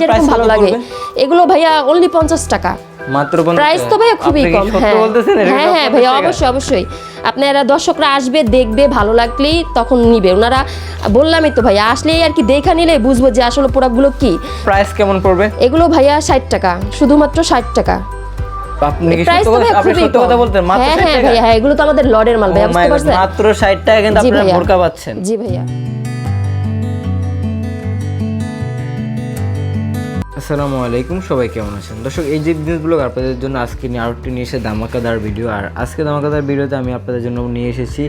যেরকম ভালো লাগে। এগুলো ভাইয়া অনলি পঞ্চাশ টাকা। মাত্র প্রাইস তো ভাইয়া খুবই কম হ্যাঁ। হ্যাঁ হ্যাঁ ভাইয়া অবশ্যই অবশ্যই। আপনারা দর্শকরা আসবে দেখবে ভালো লাগলেই তখন নিবে। ওনারা বললামই তো ভাইয়া আসলেই আর কি দেখা নিলে বুঝব যে আসলে প্রোডাক্টগুলো কি। প্রাইস কেমন পড়বে? এগুলো ভাইয়া ষাট টাকা শুধুমাত্র ষাট টাকা। আপনি কি সত্য কথা আপনি সত্য কথা বলতেন মাত্র হ্যাঁ হ্যাঁ ভাইয়া হ্যাঁ এগুলো তো আমাদের লডের মাল ভাইয়া Oh বুঝতে পারছেন? মাত্র 60 টাকা কিন্তু জি আপনারা ভাইয়া। বোরকা পাচ্ছেন। জি ভাইয়া। আসসালামু আলাইকুম, সবাই কেমন আছেন? দর্শক, এই যে জিনিসগুলো আপনাদের জন্য আজকে নিয়ে আরেকটি নিয়ে এসে ধামাকাদার ভিডিও আর আজকে ধামাকাদার ভিডিওতে আমি আপনাদের জন্য নিয়ে এসেছি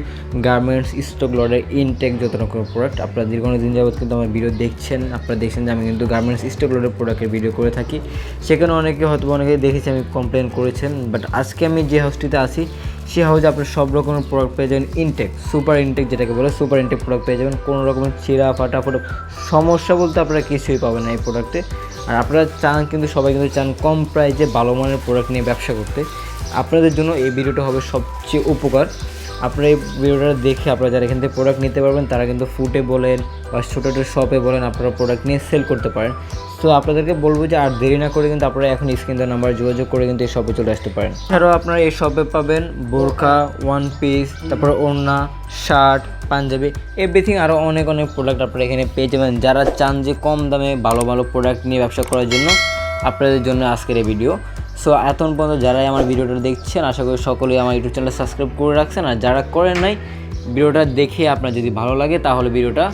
গার্মেন্টস স্টক লডের ইনটেক যত রকম প্রোডাক্ট আপনারা দীর্ঘ দিন যাবত কিন্তু আমার ভিডিও দেখছেন। আপনারা দেখছেন যে আমি কিন্তু গার্মেন্টস স্টক লডের প্রোডাক্টের ভিডিও করে থাকি। সেখানে অনেকে হয়তো অনেকে দেখেছি আমি কমপ্লেন করেছেন বাট আজকে আমি যে হাউসটিতে আছি সে হাউসে আপনার সব রকমের প্রোডাক্ট পেয়ে যাবেন ইনটেক সুপার ইনটেক যেটাকে বলে সুপার ইনটেক প্রোডাক্ট পেয়ে যাবেন, কোনো রকমের ফাটা, ফোটা, সমস্যা বলতে আপনারা কিছুই পাবেন না এই প্রোডাক্টে আর আপনারা চান কিন্তু, সবাই কিন্তু চান কম প্রাইজে ভালো মানের প্রোডাক্ট নিয়ে ব্যবসা করতে। আপনাদের জন্য এই ভিডিওটা হবে সবচেয়ে উপকার। আপনারা এই ভিডিওটা দেখে আপনারা যারা এখান থেকে প্রোডাক্ট নিতে পারবেন, তারা কিন্তু ফুটে বলেন বা ছোটো ছোটো শপে বলেন আপনারা প্রোডাক্ট নিয়ে সেল করতে পারেন। তো আপনাদেরকে বলব যে আর দেরি না করে কিন্তু আপনারা এখন স্ক্রিন নাম্বার যোগাযোগ করে কিন্তু এই শপে চলে আসতে পারেন। এছাড়াও আপনারা এই শপে পাবেন বোরখা ওয়ান পিস তারপর ওড়না শার্ট পাঞ্জাবি এভরিথিং আরও অনেক অনেক প্রোডাক্ট আপনারা এখানে পেয়ে যাবেন। যারা চান যে কম দামে ভালো ভালো প্রোডাক্ট নিয়ে ব্যবসা করার জন্য, আপনাদের জন্য আজকের এই ভিডিও সো এতক্ষণ পর্যন্ত যারাই আমার ভিডিওটা দেখছেন, আশা করি সকলেই আমার ইউটিউব চ্যানেল সাবস্ক্রাইব করে রাখছেন। আর যারা করেন নাই, ভিডিওটা দেখে আপনার যদি ভালো লাগে, তাহলে ভিডিওটা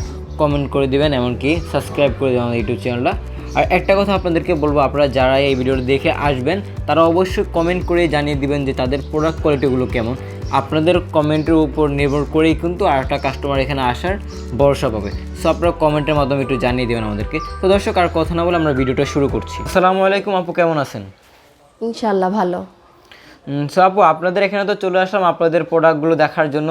কমেন্ট করে দিবেন, এমনকি সাবস্ক্রাইব করে দেবেন আমার ইউটিউব চ্যানেলটা আর একটা কথা আপনাদেরকে বলব, আপনারা যারা এই ভিডিওটা দেখে আসবেন, তারা অবশ্যই কমেন্ট করে জানিয়ে দিবেন যে তাদের প্রোডাক্ট কোয়ালিটিগুলো কেমন। আপনাদের কমেন্টের উপর নির্ভর করেই কিন্তু আর একটা কাস্টমার এখানে আসার ভরসা পাবে। সো আপনারা কমেন্টের মাধ্যমে একটু জানিয়ে দেবেন আমাদেরকে। তো দর্শক, আর কথা না বলে আমরা ভিডিওটা শুরু করছি। আসসালামু আলাইকুম আপু, কেমন আছেন? ইনশাল্লাহ ভালো। সো আপু আপনাদের এখানে তো চলে আসলাম আপনাদের প্রোডাক্টগুলো দেখার জন্য।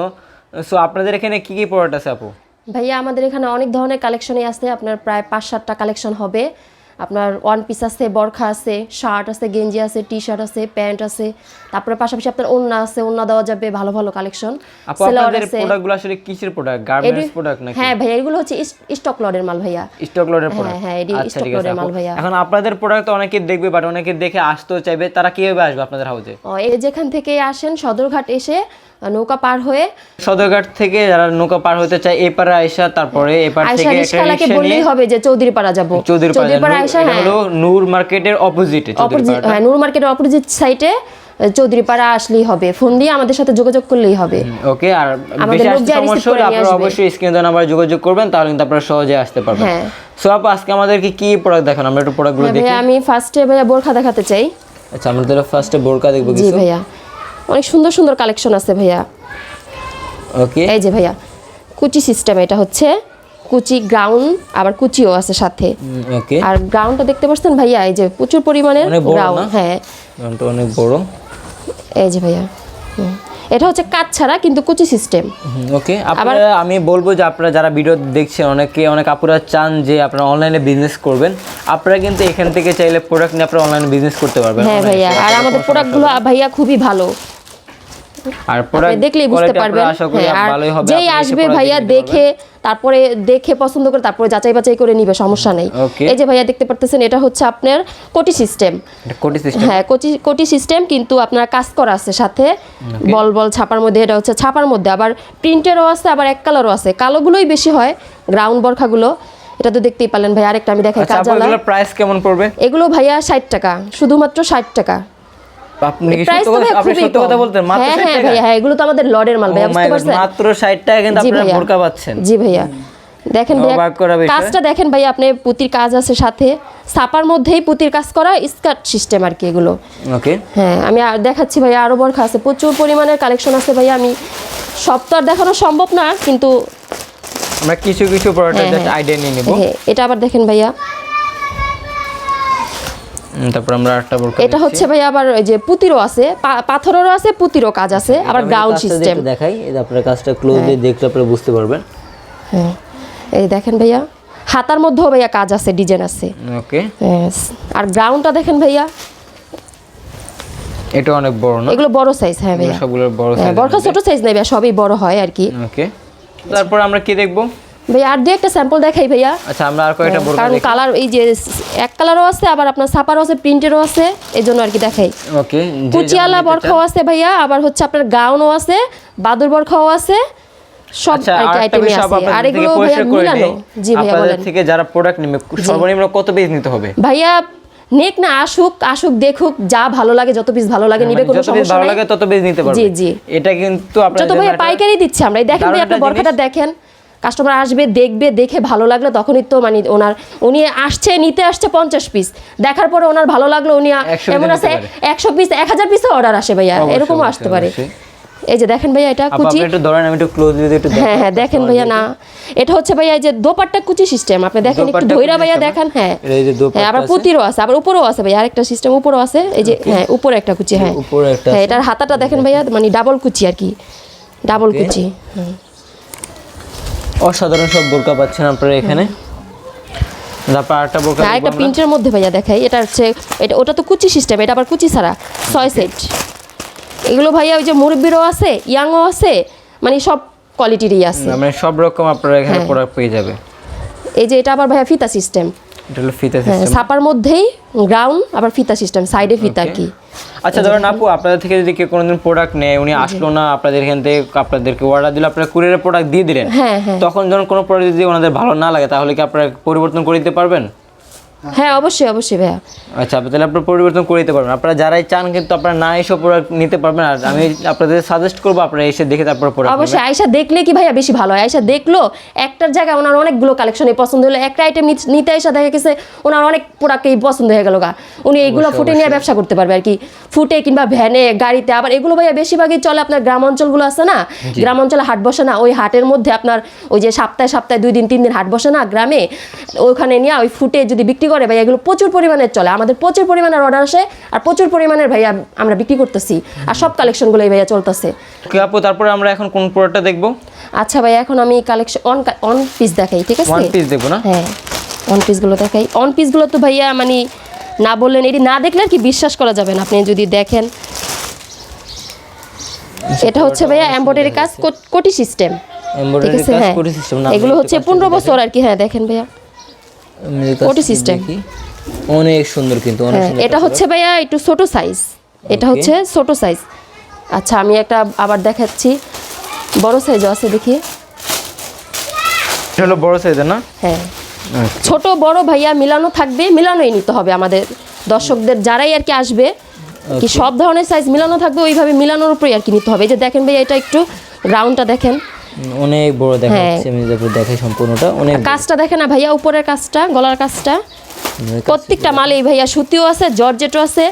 সো আপনাদের এখানে কি কি প্রোডাক্ট আছে আপু? ভাইয়া আমাদের এখানে অনেক ধরনের কালেকশনই আছে। আপনার প্রায় পাঁচ সাতটা কালেকশন হবে। আপনার ওয়ান পিস আছে বরখা আছে শার্ট আছে গেঞ্জি আছে টি শার্ট আছে প্যান্ট আছে। তারপরে পাশাপাশি আপনার ওন্না আছে ওন্না দেওয়া যাবে ভালো ভালো কালেকশন আপনাদের প্রোডাক্টগুলো আসলে কিসের প্রোডাক্ট গার্মেন্টস প্রোডাক্ট নাকি? হ্যাঁ ভাইয়া এগুলো হচ্ছে স্টক লডের মাল ভাইয়া। স্টক লোডের প্রোডাক্ট হ্যাঁ, আচ্ছা আছে load এর আপু। মাল ভাইয়া। এখন আপনাদের প্রোডাক্ট তো অনেকে দেখবে বাট অনেকে দেখে আসতেও চাইবে। তারা কীভাবে আসবে আপনাদের এই যেখান থেকে আসেন সদরঘাট এসে নৌকা পার হয়ে সদরঘাট থেকে যারা নৌকা পার হতে চায় এপারে আইসা তারপরে এপার থেকে রিস্কালাকে বললেই হবে যে চৌধুরীপাড়া যাব। চৌধুরীপাড়া চৌধুরীপাড়া আয়সা এটা হ্যাঁ। হলো নূর মার্কেটের অপোজিটে অপোজিট হ্যাঁ নূর মার্কেটের অপোজিট সাইডে চৌধুরীপাড়া আসলেই হবে। ফোন দিয়ে আমাদের সাথে যোগাযোগ করলেই হবে। ওকে আর আমাদের বেশি সমস্যা হলে আপনারা। অবশ্যই স্ক্রিনে নাম্বার যোগাযোগ করবেন তাহলে কিন্তু আপনারা সহজে আসতে পারবেন। হ্যাঁ। সো আপু আজকে আমাদেরকে কি প্রোডাক্ট দেখান? আমরা একটু প্রোডাক্টগুলো হ্যাঁ দেখি। আমি ফার্স্টে ভাইয়া বোরখা দেখাতে চাই। আচ্ছা আমরা তাহলে ফার্স্টে বোরকা দেখব জি ভাইয়া। অনেক সুন্দর সুন্দর কালেকশন আছে ভাইয়া। ওকে। এই যে ভাইয়া কুচি সিস্টেম এটা হচ্ছে। কুচি গ্রাউন্ড আবার কুচিও আছে সাথে। ওকে। আর গ্রাউন্ডটা দেখতে পাচ্ছেন ভাইয়া? এই যে প্রচুর পরিমাণে গ্রাউন্ড হ্যাঁ। দামটা অনেক বড়। এই যে ভাইয়া হুম। এটা হচ্ছে কাজ ছাড়া কিন্তু কুচি সিস্টেম ওকে আপনারা আমি বলব যে আপনারা যারা ভিডিও দেখছেন অনেকে অনেক আপুরা চান যে আপনারা অনলাইনে বিজনেস করবেন। আপনারা কিন্তু এখান থেকে চাইলে প্রোডাক্ট নিয়ে আপনারা অনলাইনে বিজনেস করতে পারবেন। হ্যাঁ ভাইয়া আর আমাদের প্রোডাক্টগুলো ভাইয়া খুবই ভালো। আর আপনি প্রোডাক্ট দেখলেই বুঝতে পারবেন। হ্যাঁ, আর যেই আসবে ভাইয়া দেখে তারপরে দেখে পছন্দ করে তারপরে যাচাই বাছাই করে নিবে সমস্যা নেই। এই যে ভাইয়া দেখতে পারতেছেন এটা হচ্ছে আপনার কোটি সিস্টেম। কোটি সিস্টেম? হ্যাঁ কোটি কোটি সিস্টেম কিন্তু আপনার কাজ করা আছে সাথে। বল বল ছাপার মধ্যে এটা হচ্ছে ছাপার মধ্যে। আবার প্রিন্টেরও আছে আবার এক কালারও আছে। কালোগুলোই বেশি হয় গ্রাউন্ড বরখাগুলো। এটা তো দেখতেই পারলেন ভাই আরেকটা আমি দেখাই আচ্ছা আপু কাজালা প্রাইস কেমন পড়বে? এগুলো ভাইয়া ষাট টাকা শুধুমাত্র ষাট টাকা। আপনি কি সত্য কথা আপনি সত্য কথা বলতেন মাত্র হ্যাঁ 60 হ্যাঁ ভাইয়া হ্যাঁ এগুলো তো আমাদের লডের মাল ভাইয়া বুঝতে পারছেন? মাত্র 60 টাকা কিন্তু আপনারা বোরকা পাচ্ছেন। জি ভাইয়া। দেখেন ভাইয়া অবাক করা বিষয়। কাজটা দেখেন ভাইয়া আপনি পুতির কাজ আছে সাথে। ছাপার মধ্যেই পুতির কাজ করা স্কার্ট সিস্টেম আর কি এগুলো। ওকে। হ্যাঁ আমি আর দেখাচ্ছি ভাইয়া বরখা আছে। প্রচুর পরিমাণের কালেকশন আছে ভাইয়া আমি সব তো আর দেখানো সম্ভব না কিন্তু আমরা কিছু কিছু প্রোডাক্টের জাস্ট। আইডিয়া নিয়ে নেব। এটা আবার দেখেন ভাইয়া। তারপর আমরা আরেকটা বোরকা এটা হচ্ছে ভাইয়া আবার ওই যে পুতিরও আছে পাথরেরও আছে পুতিরও কাজ আছে আবার গ্রাউন্ড সিস্টেম দেখাই আপনার কাজটা ক্লোজলি দেখলে আপনারা বুঝতে পারবেন। হ্যাঁ এই দেখেন ভাইয়া হাতার মধ্যেও ভাইয়া কাজ আছে ডিজাইন আছে। ওকে. আর গ্রাউন্ডটা দেখেন ভাইয়া। এটা অনেক বড় না? এগুলো বড় সাইজ হ্যাঁ ভাইয়া। সবগুলোর বড় হ্যাঁ, সাইজ বরখা ছোট সাইজ নেই ভাইয়া সবই বড় হয় আর কি। ওকে। তারপর আমরা কি দেখব? ভাইয়া আর দু একটা স্যাম্পল দেখাই ভাইয়া। আচ্ছা আমরা আর কয়েকটা বোরকা কারণ কালার এই যে এক কালারও আছে আবার আপনার সাপারও আছে প্রিন্টেরও আছে এই জন্য আর কি দেখাই। ওকে কুচিয়ালা বরখাও আছে ভাইয়া আবার হচ্ছে আপনার গাউনও আছে বাদুর বরখাও আছে সব আচ্ছা আর একটা আইটেমে বিষয় আছে। আর এগুলো ভাইয়া মিলানো জি ভাইয়া বলেন। থেকে যারা প্রোডাক্ট নেবে সর্বনিম্ন কত নিতে হবে? ভাইয়া নেক না আসুক আসুক দেখুক যা ভালো লাগে যত পিস ভালো লাগে নিবে কোনো মানে যত সমস্যা ভালো লাগে তত পিস নিতে পারবে। জি, জি। এটা কিন্তু আপনার যত ভাইয়া পাইকারি দিচ্ছে আমরা। দেখেন ভাই আপনার বরখাটা দেখেন। কাস্টমার আসবে দেখবে দেখে ভালো লাগলে তখনই তো মানে ওনার উনি আসছে নিতে আসছে পঞ্চাশ পিস দেখার পরে ওনার ভালো লাগল উনি এমন আছে একশো পিস এক হাজার পিসও অর্ডার আসে ভাইয়া এরকমও আসতে পারে। এই যে দেখেন ভাইয়া এটা কুচি। একটু ধরেন আমি একটু ক্লোজ যদি একটু হ্যাঁ হ্যাঁ দেখেন ভাইয়া না এটা হচ্ছে ভাইয়া এই যে দোপাট্টা কুচি সিস্টেম আপনি দেখেন একটু ধৈরা ভাইয়া দেখেন হ্যাঁ। এই যে দোপাট্টা হ্যাঁ আবার। পুতিরও আছে আবার উপরেও আছে ভাইয়া আরেকটা সিস্টেম উপরেও আছে এই যে হ্যাঁ উপরে একটা কুচি হ্যাঁ। উপরে একটা হ্যাঁ এটার হাতাটা দেখেন ভাইয়া মানে ডাবল কুচি আর কি ডাবল. কুচি অসাধারণ সব বোরকা পাচ্ছেন আপনারা এখানে। তারপর আরেকটা বোরকা আরেকটা প্রিন্টের মধ্যে ভাইয়া দেখাই। এটা হচ্ছে এটা ওটা তো কুচি সিস্টেম এটা আবার কুচি ছাড়া। ছয় সেট এগুলো ভাইয়া ওই যে মুরব্বিরও আছে ইয়াংও আছে মানে সব কোয়ালিটিরই আছে। মানে সব রকম আপনারা এখানে হ্যাঁ। প্রোডাক্ট পেয়ে যাবে। এই যে এটা আবার ভাইয়া ফিতা সিস্টেম ফিতা হ্যাঁ মধ্যেই গ্রাউন্ড আবার ফিতা সিস্টেম সাইডে ফিতা কি? আচ্ছা ধরেন আপু আপনাদের থেকে যদি কেউ কোনোদিন প্রোডাক্ট নেয় উনি আসলো না আপনাদের এখান থেকে আপনাদেরকে অর্ডার দিলে আপনারা কুরিয়ারের প্রোডাক্ট দিয়ে দিলেন হ্যাঁ হ্যাঁ। তখন যখন কোনো প্রোডাক্ট যদি ওনাদের ভালো না লাগে তাহলে কি আপনারা পরিবর্তন করে দিতে পারবেন? হ্যাঁ অবশ্যই অবশ্যই ভাইয়া। আচ্ছা তাহলে আপনারা পরিবর্তন করে দিতে পারবেন। আপনারা যারাই চান কিন্তু আপনারা না এসে প্রোডাক্ট নিতে পারবেন আর আমি আপনাদের সাজেস্ট করব আপনারা এসে দেখে তারপর অবশ্যই আয়সা দেখলে কি ভাইয়া বেশি ভালো? হয় আয়সা দেখল একটার জায়গায় ওনার অনেকগুলো কালেকশনে পছন্দ হলো। একটা আইটেম নিতে এসে দেখা গেছে ওনার অনেক প্রোডাক্টই পছন্দ হয়ে গেল গা। উনি এইগুলো ফুটে নিয়ে ব্যবসা করতে পারবে আর কি। ফুটে কিংবা ভ্যানে গাড়িতে আবার এগুলো ভাইয়া বেশিরভাগই চলে আপনার গ্রাম অঞ্চলগুলো আছে না? গ্রাম অঞ্চলে হাট বসে না ওই হাটের মধ্যে আপনার ওই যে সপ্তাহে সপ্তাহে দুই দিন তিন দিন হাট বসে না গ্রামে ওখানে নিয়ে ওই ফুটে যদি বিক্রি করে ভাইয়া এগুলো প্রচুর পরিমাণে চলে। আমাদের প্রচুর পরিমাণের অর্ডার আসে আর প্রচুর পরিমাণের ভাইয়া আমরা বিক্রি করতেছি। আর সব কালেকশনগুলো এই ভাইয়া চলতেছে। ওকে আপু তারপরে আমরা এখন কোন প্রোডাক্টটা দেখব? আচ্ছা ভাই এখন আমি কালেকশন অন অন পিস দেখাই ঠিক আছে? ওয়ান পিস দেখব না? হ্যাঁ অন পিসগুলো দেখাই। অন পিসগুলো তো ভাইয়া মানে না বললেন এটি না দেখলে আর কি বিশ্বাস করা যাবে না। আপনি যদি দেখেন। এটা হচ্ছে ভাইয়া এমব্রয়ডারি কাজ কোটি সিস্টেম ঠিক আছে হ্যাঁ। এগুলো হচ্ছে পনেরো বছর আর কি হ্যাঁ দেখেন ভাইয়া। System। অনেক সুন্দর কিন্তু অনেক হ্যাঁ এটা হচ্ছে ভাইয়া একটু ছোট সাইজ এটা হচ্ছে ছোট সাইজ আচ্ছা আমি একটা আবার দেখাচ্ছি। বড় সাইজও আছে দেখি। হলো বড় সাইজের না? হ্যাঁ। আচ্ছা। ছোট বড় ভাইয়া মিলানো থাকবে মিলানোই নিতে হবে আমাদের দর্শকদের যারাই আর কি আসবে। কি সব ধরনের সাইজ মিলানো থাকবে ওইভাবে মিলানোর উপরেই আর কি নিতে হবে। এই যে দেখেন ভাইয়া এটা একটু রাউন্ডটা দেখেন। অনেক বড় দেখা হ্যাঁ। যাচ্ছে আমি তারপর দেখাই সম্পূর্ণটা। অনেক কাজটা দেখেন না ভাইয়া উপরের কাজটা গলার কাজটা। প্রত্যেকটা মালেই ভাইয়া সুতিও আছে জর্জেটও আছে।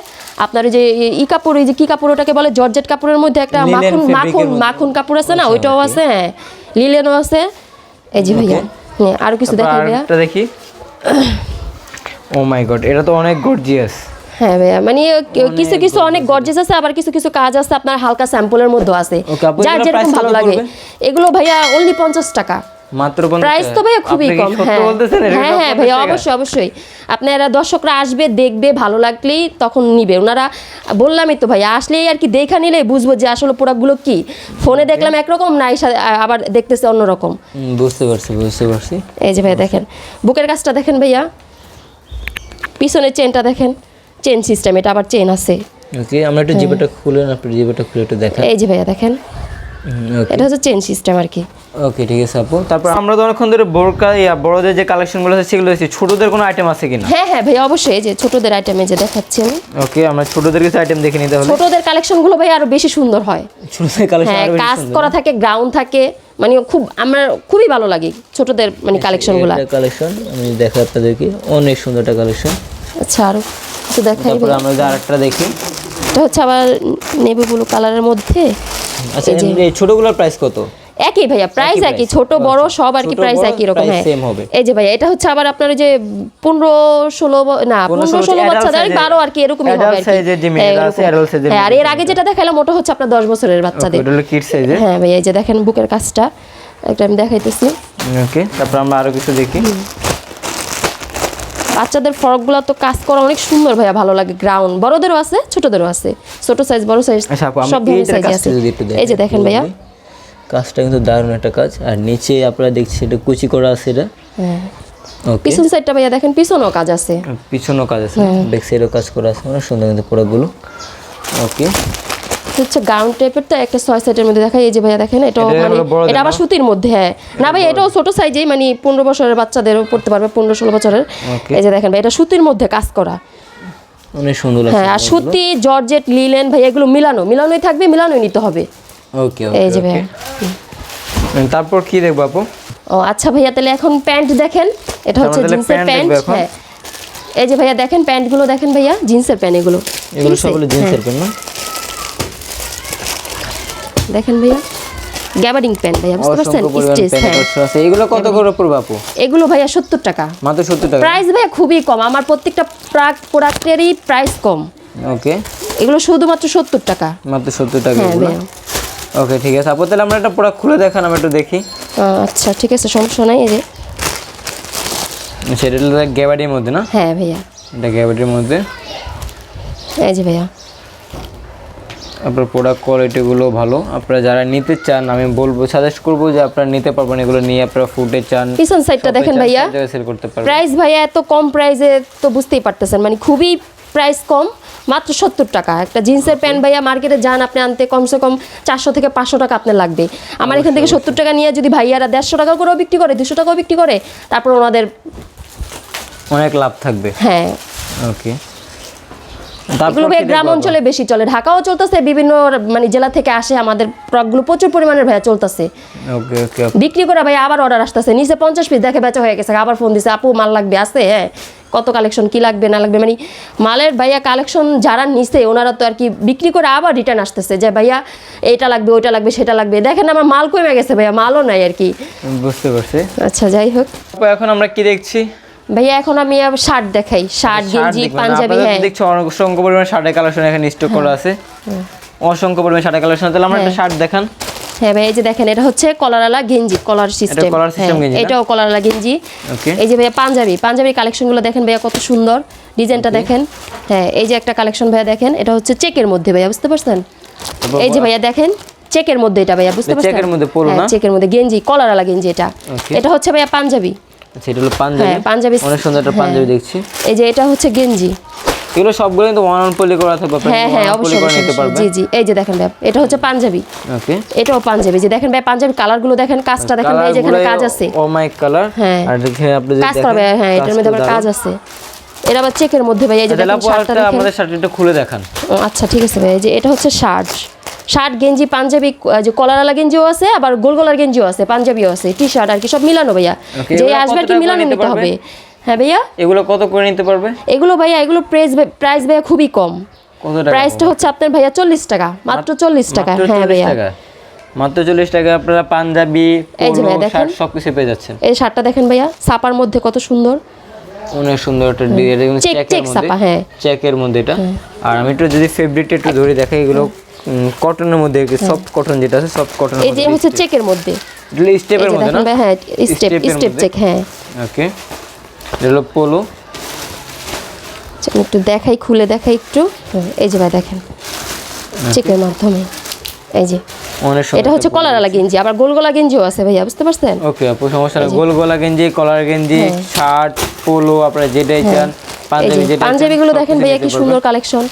আপনার যে ই কাপড় ওই যে কি কাপড় ওটাকে বলে? জর্জেট কাপড়ের মধ্যে একটা মাখন মাখন মাখন কাপড় আছে না? আচ্ছা, ওইটাও আছে হ্যাঁ। লিলেনও আছে। এই যে ভাইয়া। হ্যাঁ আরও কিছু দেখাই ভাইয়া। দেখি। ও মাই গড এটা তো অনেক গর্জিয়াস হ্যাঁ ভাইয়া মানে কিছু কিছু অনেক গর্জেস আছে আবার কিছু কিছু কাজ আছে আপনার হালকা স্যাম্পলের মধ্যে আছে। যার যেরকম ভালো লাগে। এগুলো ভাইয়া অনলি পঞ্চাশ টাকা। মাত্র প্রাইস তো ভাইয়া খুবই কম হ্যাঁ। হ্যাঁ হ্যাঁ 50 ভাইয়া অবশ্যই অবশ্যই। আপনারা দর্শকরা আসবে দেখবে ভালো লাগলেই তখন নিবে। ওনারা বললামই তো ভাইয়া আসলেই আর কি দেখা নিলে বুঝব যে আসলে প্রোডাক্টগুলো কি। ফোনে দেখলাম একরকম না আবার দেখতেছে অন্যরকম। বুঝতে পারছি বুঝতে পারছি। এই যে ভাইয়া দেখেন। বুকের কাজটা দেখেন ভাইয়া। পিছনের চেনটা দেখেন। চেন সিস্টেম এটা আবার চেন আছে। ওকে আমরা একটু জিবাটা খুলে আপনি জিবাটা খুলে একটু দেখান। এই যে ভাইয়া দেখেন। এটা হচ্ছে চেন সিস্টেম আর কি। ওকে ঠিক আছে আপু। তারপর আমরা তো অনেকক্ষণ ধরে বোরকা ইয়া বড়দের যে কালেকশনগুলো আছে সেগুলো আছে ছোটদের কোনো আইটেম আছে কিনা? হ্যাঁ হ্যাঁ ভাইয়া অবশ্যই এই যে ছোটদের আইটেমে যে দেখাচ্ছি আমি ওকে আমরা ছোটদের কিছু আইটেম দেখে নিতে হবে ছোটদের কালেকশনগুলো ভাই আরও বেশি সুন্দর হয়। ছোটদের কালেকশন হ্যাঁ কাজ করা থাকে গ্রাউন্ড থাকে মানে খুব আমার খুবই ভালো লাগে ছোটদের মানে কালেকশনগুলো কালেকশন আমি দেখা আপনাদেরকে অনেক সুন্দর একটা কালেকশন আচ্ছা আরও। কিছু দেখাই তারপরে আমরা যে আরেকটা দেখি। এটা হচ্ছে আবার নেভি ব্লু কালারের মধ্যে। আচ্ছা এই ছোটগুলোর প্রাইস কত? একই ভাইয়া প্রাইস একই ছোট বড় সব আর কি প্রাইস একই রকম হ্যাঁ। হবে। এই যে ভাইয়া এটা হচ্ছে আবার আপনার ওই যে পনেরো ষোলো না পনেরো, ষোলো বাচ্চাদের বারো আর কি এরকমই হবে আর হ্যাঁ, এরকম। size-এর হ্যাঁ আর এর আগে যেটা দেখালাম ওটা হচ্ছে আপনার দশ বছরের বাচ্চাদের। হ্যাঁ ভাইয়া এই যে দেখেন বুকের কাজটা। একটা আমি দেখাইতেছি। ওকে তারপর আমরা আরও কিছু দেখি। বাচ্চাদের ফ্রকগুলো তো কাজ করা অনেক সুন্দর ভাইয়া ভালো লাগে গ্রাউন্ড বড়দেরও আছে ছোটদেরও আছে। ছোট সাইজ বড় সাইজ আচ্ছা সব ধরনের সাইজ আছে। এই যে দেখেন ভাইয়া। কাজটা কিন্তু দারুণ একটা কাজ। আর নিচে আপনারা দেখছি এটা কুচি করা আছে এটা। হ্যাঁ। ওকে পিছন সাইডটা ভাইয়া দেখেন পিছনেও কাজ আছে। পিছনেও কাজ আছে। ব্যাক সাইডেও কাজ করা আছে। অনেক সুন্দর কিন্তু প্রোডাক্টগুলো ওকে হচ্ছে গাউন টাইপের তো একটা ছয় সাইডের মধ্যে দেখা এই যে ভাইয়া দেখেন এটা মানে এটা আবার সুতির মধ্যে হ্যাঁ। না ভাই এটাও ছোট সাইজেই মানে পনেরো বছরের বাচ্চাদেরও পড়তে পারবে পনেরো ষোলো বছরের। এই যে দেখেন ভাই এটা সুতির মধ্যে কাজ করা। অনেক সুন্দর হ্যাঁ আর সুতি জর্জেট লিলেন ভাই এগুলো মিলানো মিলানোই থাকবে মিলানোই নিতে হবে। ওকে এই যে ভাইয়া তারপর কি দেখব আপু? ও আচ্ছা ভাইয়া তাহলে এখন প্যান্ট দেখেন এটা হচ্ছে জিন্সের প্যান্ট হ্যাঁ। এই যে ভাইয়া দেখেন প্যান্টগুলো দেখেন ভাইয়া জিন্সের প্যান্ট এগুলো। এগুলো সবগুলো জিন্সের প্যান্ট না? দেখেন ভাইয়া গ্যাবারিং প্যান্ট ভাইয়া বুঝতে পারছেন? স্টেজ হ্যাঁ এগুলো কত করে পড়বে আপু? এগুলো ভাইয়া সত্তর টাকা। মাত্র সত্তর টাকা। প্রাইস ভাইয়া খুবই কম আমার প্রত্যেকটা প্রাক প্রোডাক্টেরই প্রাইস কম। ওকে এগুলো শুধুমাত্র সত্তর টাকা। মাত্র সত্তর টাকা হ্যাঁ এগুলো। ওকে ঠিক আছে। আপু তাহলে আমরা একটা প্রোডাক্ট খুলে দেখান আমি একটু দেখি। আচ্ছা ঠিক আছে সমস্যা নাই এই যে। সেটা হলো গ্যাবাডির মধ্যে না? হ্যাঁ ভাইয়া। এটা গ্যাবাডির মধ্যে। এই যে ভাইয়া। আপনার প্রোডাক্ট কোয়ালিটিগুলো ভালো। আপনারা যারা নিতে চান আমি বলব সাজেস্ট করব যে আপনারা নিতে পারবেন এগুলো নিয়ে আপনারা ফুটে চান পিছন সাইডটা দেখেন ভাইয়া। সেল করতে পারবেন। প্রাইস ভাইয়া এত কম প্রাইসে তো বুঝতেই পারতেছেন। মানে খুবই প্রাইস কম মাত্র সত্তর টাকা। একটা জিন্সের প্যান্ট ভাইয়া মার্কেটে যান আপনি আনতে কমসে কম চারশো থেকে পাঁচশো টাকা আপনার লাগবে। আমার এখান থেকে সত্তর টাকা নিয়ে যদি ভাইয়ারা দেড়শো টাকা করেও বিক্রি করে দুশো টাকাও বিক্রি করে তারপর ওনাদের অনেক লাভ থাকবে। হ্যাঁ। ওকে এগুলো ভাইয়া গ্রাম অঞ্চলে বেশি চলে। ঢাকাও চলতেছে বিভিন্ন মানে জেলা থেকে আসে আমাদের প্রকগুলো প্রচুর পরিমাণের ভাইয়া চলতেছে। বিক্রি করে ভাই আবার অর্ডার আসতেছে। নিচে পঞ্চাশ পিস দেখে বেচা হয়ে গেছে। আবার ফোন দিছে আপু মাল লাগবে আছে হ্যাঁ? কত কালেকশন কি লাগবে না লাগবে? মানে মালের ভাইয়া কালেকশন যারা নিছে ওনারা তো আর কি বিক্রি করে আবার রিটার্ন আসতেছে যে ভাইয়া এটা লাগবে ওইটা লাগবে সেটা লাগবে। দেখেন আমার মাল কমে গেছে ভাইয়া মালও নাই আর কি। বুঝতে পারছি। আচ্ছা যাই হোক। এখন আমরা কি দেখছি? ভাইয়া এখন আমি শার্ট দেখাই। শার্ট শার্ট গেঞ্জি পাঞ্জাবি হ্যাঁ। দেখছি অসংখ্য পরিমাণ শার্টের কালেকশন এখানে স্টক করা আছে। অসংখ্য পরিমাণ শার্টের কালেকশন তাহলে আমরা একটা শার্ট দেখান। হ্যাঁ ভাই এই যে দেখেন এটা হচ্ছে কলারওয়ালা গেঞ্জি কলার সিস্টেম না? এটাও কলারওয়ালা গেঞ্জি। ওকে এই যে ভাইয়া পাঞ্জাবি পাঞ্জাবির কালেকশনগুলো দেখেন ভাইয়া কত সুন্দর। ডিজাইনটা দেখেন। হ্যাঁ এই যে একটা কালেকশন ভাইয়া দেখেন এটা হচ্ছে চেকের মধ্যে ভাইয়া বুঝতে পারছেন? এই যে ভাইয়া দেখেন চেকের মধ্যে এটা ভাইয়া বুঝতে পারছেন? চেকের মধ্যে হ্যাঁ, না? চেকের মধ্যে গেঞ্জি কলারওয়ালা গেঞ্জি এটা। এটা হচ্ছে ভাইয়া পাঞ্জাবি। আচ্ছা এটা হলো পাঞ্জাবি? পাঞ্জাবি- অনেক সুন্দর একটা। পাঞ্জাবি দেখছি। এই যে এটা হচ্ছে গেঞ্জি। এগুলো সবগুলো কিন্তু ওয়ান অন পলি করা থাকবে হ্যাঁ হ্যাঁ অবশ্যই করে নিতে অবশ্যই। পারবেন। জি জি এই যে দেখেন ভাইয়া এটা হচ্ছে পাঞ্জাবি। ওকে এটাও পাঞ্জাবি। যে দেখেন ভাই পাঞ্জাবি কালারগুলো দেখেন কাজটা দেখেন ভাই যেখানে কাজ আছে। ও মাই কালার হ্যাঁ। আর দেখে আপনি যদি কাজ করবে হ্যাঁ এটার মধ্যে আবার কাজ আছে। এটা আবার চেকের মধ্যে ভাই এই যে দেখেন শার্টটা আমাদের শার্টটা খুলে দেখান। ও, আচ্ছা ঠিক আছে ভাই এই যে এটা হচ্ছে শার্ট। শার্ট গেঞ্জি পাঞ্জাবি যে কলারওয়ালা গেঞ্জিও আছে আবার গোল গলার গেঞ্জিও আছে পাঞ্জাবিও আছে টি শার্ট আর কি সব মিলানো ভাইয়া। যে আসবে আর কি মিলানো নিতে হবে। হ্যাঁ ভাইয়া? এগুলো কত করে নিতে পারবে? এগুলো ভাইয়া এগুলো প্রাইস প্রাইস ভাইয়া খুবই কম। প্রাইসটা হচ্ছে আপনার ভাইয়া চল্লিশ টাকা মাত্র চল্লিশ টাকা। হ্যাঁ ভাইয়া। মাত্র চল্লিশ টাকা আপনারা পাঞ্জাবি এই যে ভাইয়া দেখেন। সব কিছু পেয়ে যাচ্ছেন। এই শার্টটা দেখেন ভাইয়া ছাপার মধ্যে কত সুন্দর। অনেক সুন্দর একটা চেকের চেক মধ্যে হ্যাঁ। চেকের মধ্যে এটা। আর আমি একটু যদি ফেব্রিকটা একটু ধরে দেখাই এগুলো কটনের মধ্যে সফট কটন যেটা আছে সফট কটন এই যে হচ্ছে চেকের মধ্যে। এগুলো স্টেপের মধ্যে না? হ্যাঁ স্টেপ স্টেপ চেক হ্যাঁ। ওকে এটা হলো পোলো আচ্ছা, একটু দেখাই খুলে দেখাই একটু। এই যে ভাই দেখেন। চেকের মাধ্যমে। এই যে। অনেক এটা হচ্ছে কলারওয়ালা গেঞ্জি আবার গোল গলা গেঞ্জিও আছে ভাইয়া বুঝতে পারছেন? ওকে আপু সমস্যা নেই। গোল গলা গেঞ্জি কলার গেঞ্জি শার্ট পোলো আপনারা যেটাই চান পাঞ্জাবি যেটা পাঞ্জাবিগুলো দেখেন ভাইয়া কি সুন্দর কালেকশন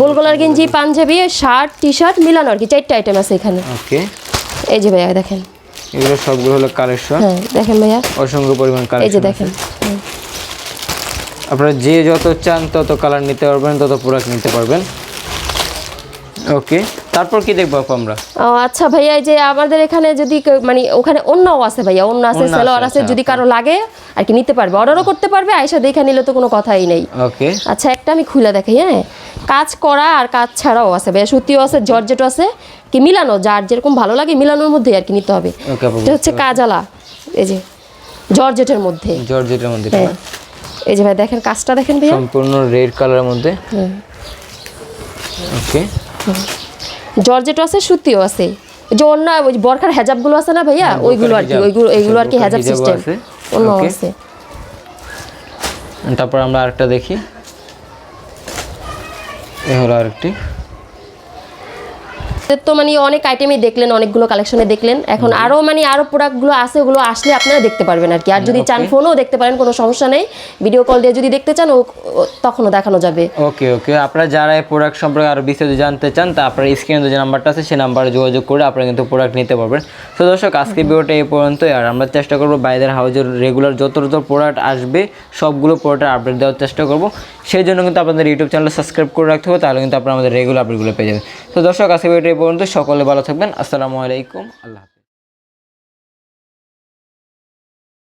গোল গলার গেঞ্জি পাঞ্জাবি শার্ট টি শার্ট মিলানো আর কি চারটে আইটেম আছে এখানে। ওকে। এই যে ভাইয়া দেখেন। এগুলো সবগুলো হলো কালেকশন। হ্যাঁ দেখেন ভাইয়া। অসংখ্য পরিমাণ কালেকশন এই যে দেখেন। আপনারা যে যত চান তত কালার নিতে পারবেন তত প্রোডাক্ট নিতে পারবেন। ওকে। তারপর কি দেখব আমরা? ও আচ্ছা ভাইয়া এই যে আমাদের এখানে যদি মানে ওখানে অন্যও আছে ভাইয়া অন্য আছে অন্য আছে, সেলোয়ার আছে আচ্ছা, যদি কারও লাগে আর কি নিতে পারবে। অর্ডারও করতে পারবে আয়সা দেখে নিলে তো কোনো কথাই নেই। ওকে। আচ্ছা একটা আমি খুলে দেখাই হ্যাঁ? কাজ করা আর কাজ ছাড়াও আছে ভাইয়া সুতিও আছে জর্জেটও আছে। কি মিলানো? যার যেরকম ভালো লাগে মিলানোর মধ্যেই আর কি নিতে হবে। এটা হচ্ছে কাজালা এই যে জর্জেটের মধ্যে। জর্জেটের মধ্যে হ্যাঁ। এই যে ভাই দেখেন কাজটা দেখেন ভাইয়া। সম্পূর্ণ রেড কালারের মধ্যে। ওকে। জর্জেটও আছে সুতিও আছে। যে অন্য ওই বরখার হেজাবগুলো আছে না ভাইয়া? ওইগুলো আর কি। ওইগুলো এইগুলো আর কি হেজাব সিস্টেম আছে। অন্য আছে। তারপর আমরা আরেকটা দেখি। এ হলো আরেকটি। তো মানে অনেক আইটেমই দেখলেন অনেকগুলো কালেকশনে দেখলেন। এখন আরও মানে আরও প্রোডাক্টগুলো আছে ওগুলো আসলে আপনারা দেখতে পারবেন আর কি। আর যদি চান ফোনও দেখতে পারেন কোনো সমস্যা নেই। ভিডিও কল দিয়ে যদি দেখতে চান তখনও দেখানো যাবে। ওকে ওকে আপনারা যারা এই প্রোডাক্ট সম্পর্কে আরও বিস্তারিত জানতে চান তা আপনার স্ক্রিনে যে নাম্বারটা আছে সেই নাম্বারে যোগাযোগ করে আপনারা কিন্তু প্রোডাক্ট নিতে পারবেন। তো দর্শক আজকে ভিডিওটা এই পর্যন্তই। আর আমরা চেষ্টা করব বাইরের হাউজের রেগুলার যত যত প্রোডাক্ট আসবে সবগুলো প্রোডাক্ট আপডেট দেওয়ার চেষ্টা করব। সেই জন্য কিন্তু আপনাদের ইউটিউব চ্যানেল সাবস্ক্রাইব করে রাখতে হবে তাহলে কিন্তু আপনারা আমাদের রেগুলার আপডেটগুলো পেয়ে যাবেন। তো দর্শক আজকে ভিডিওটা এই পর্যন্ত সকলে ভালো থাকবেন আসসালামু আলাইকুম আল্লাহ।